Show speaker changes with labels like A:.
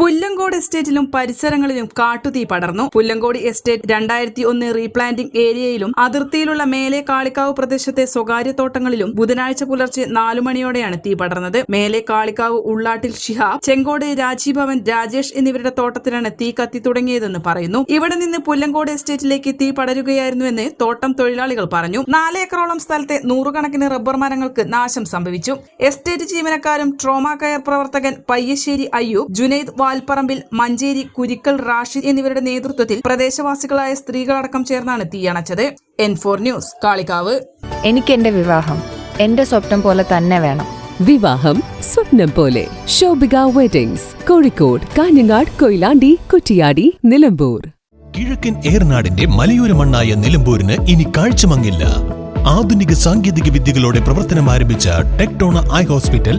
A: Pullangode എസ്റ്റേറ്റിലും പരിസരങ്ങളിലും കാട്ടുതീ പടർന്നു. പുല്ലങ്കോട് എസ്റ്റേറ്റ് രണ്ടായിരത്തി ഒന്ന് റീപ്ലാന്റിംഗ് ഏരിയയിലും അതിർത്തിയിലുള്ള മേലെ കാളിക്കാവ് പ്രദേശത്തെ സ്വകാര്യ തോട്ടങ്ങളിലും ബുധനാഴ്ച പുലർച്ചെ നാലു മണിയോടെയാണ് തീ പടർന്നത്. മേലെ കാളിക്കാവ് ഉള്ളാട്ടിൽ ഷിഹാബ് ചെങ്കോട് രാജീഭവൻ രാജേഷ് എന്നിവരുടെ തോട്ടത്തിലാണ് തീ കത്തി തുടങ്ങിയതെന്ന് പറയുന്നു. ഇവിടെ നിന്ന് പുല്ലങ്കോട് എസ്റ്റേറ്റിലേക്ക് തീ പടരുകയായിരുന്നുവെന്ന് തോട്ടം തൊഴിലാളികൾ പറഞ്ഞു. നാലേക്കറോളം സ്ഥലത്തെ നൂറുകണക്കിന് റബ്ബർ മരങ്ങൾക്ക് നാശം സംഭവിച്ചു. എസ്റ്റേറ്റ് ജീവനക്കാരും ട്രോമ കെയർ പ്രവർത്തകൻ പയ്യശ്ശേരി അയ്യൂബ് ജുനൈദ് വാൽപ്പറമ്പിൽ മഞ്ചേരി കുരിക്കൽ റാഷിദ് എന്നിവരുടെ നേതൃത്വത്തിൽ പ്രദേശവാസികളായ സ്ത്രീകളടക്കം ചേർന്നാണ് തീയണച്ചത് എൻ ഫോർ ന്യൂസ് കാളികാവ്.
B: എനിക്ക് എന്റെ വിവാഹം. എന്റെ സ്വപ്നം പോലെ തന്നെ വേണം.
C: വിവാഹം സ്വപ്നം പോലെ. ശോഭിക വെഡിങ്സ് കോഴിക്കോട് കാഞ്ഞങ്ങാട് കൊയിലാണ്ടി കുറ്റിയാടി നിലമ്പൂർ.
D: കിഴക്കൻ ഏർനാടിന്റെ മലയോര മണ്ണായ നിലമ്പൂരിന് ഇനി കാഴ്ചമങ്ങില്ല. ആധുനിക സാങ്കേതിക വിദ്യകളോടെ പ്രവർത്തനം ആരംഭിച്ച ടെക്ടോണ ഐ ഹോസ്പിറ്റൽ